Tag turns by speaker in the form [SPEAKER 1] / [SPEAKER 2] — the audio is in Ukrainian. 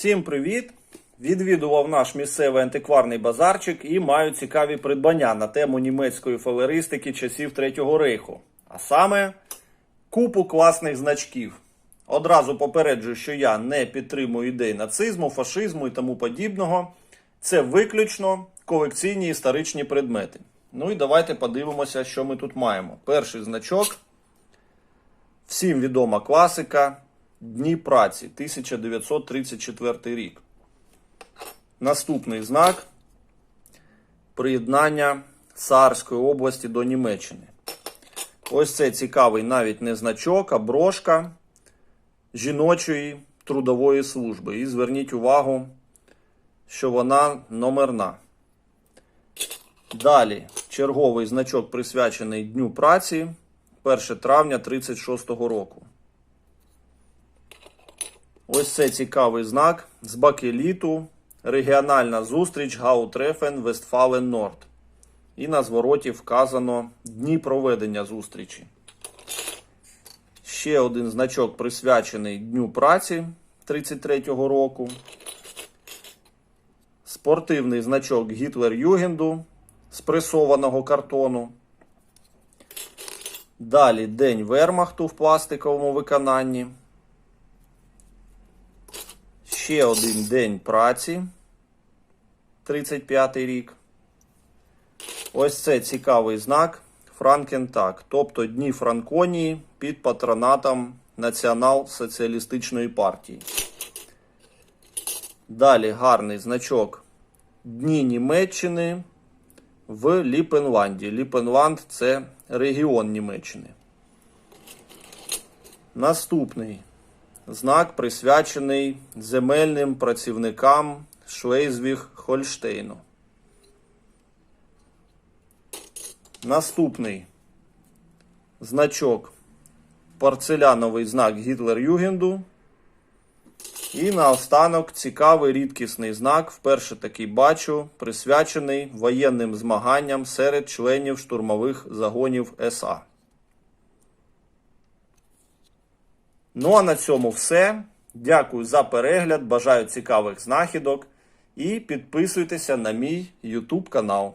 [SPEAKER 1] Всім привіт! Відвідував наш місцевий антикварний базарчик і маю цікаві придбання на тему німецької фалеристики часів Третього Рейху. А саме купу класних значків. Одразу попереджую, що я не підтримую ідей нацизму, фашизму і тому подібного. Це виключно колекційні історичні предмети. Ну і давайте подивимося, що ми тут маємо. Перший значок. Всім відома класика Дні праці 1934 рік. Наступний знак приєднання Саарської області до Німеччини. Ось це цікавий навіть не значок, а брошка жіночої трудової служби. І зверніть увагу, що вона номерна. Далі черговий значок присвячений Дню праці 1 травня 1936 року. Ось це цікавий знак з бакеліту. Регіональна зустріч Гаутрефен Вестфален Норд. І на звороті вказано дні проведення зустрічі. Ще один значок присвячений Дню праці 33-го року. Спортивний значок Гітлер Югенду з пресованого картону. Далі День Вермахту в пластиковому виконанні. Ще один день праці. 35 рік. Ось це цікавий знак Франкентак, тобто Дні Франконії під патронатом Націонал-Соціалістичної партії. Далі гарний значок Дні Німеччини в Ліпенланді. Ліпенланд це регіон Німеччини. Наступний знак присвячений земельним працівникам Шлейзвіг Хольштейну. Наступний значок порцеляновий знак Гітлер Югенду. І наостанок цікавий рідкісний знак, вперше такий бачу, присвячений воєнним змаганням серед членів штурмових загонів СА. Ну а на цьому все. Дякую за перегляд. Бажаю цікавих знахідок. І підписуйтеся на мій YouTube канал.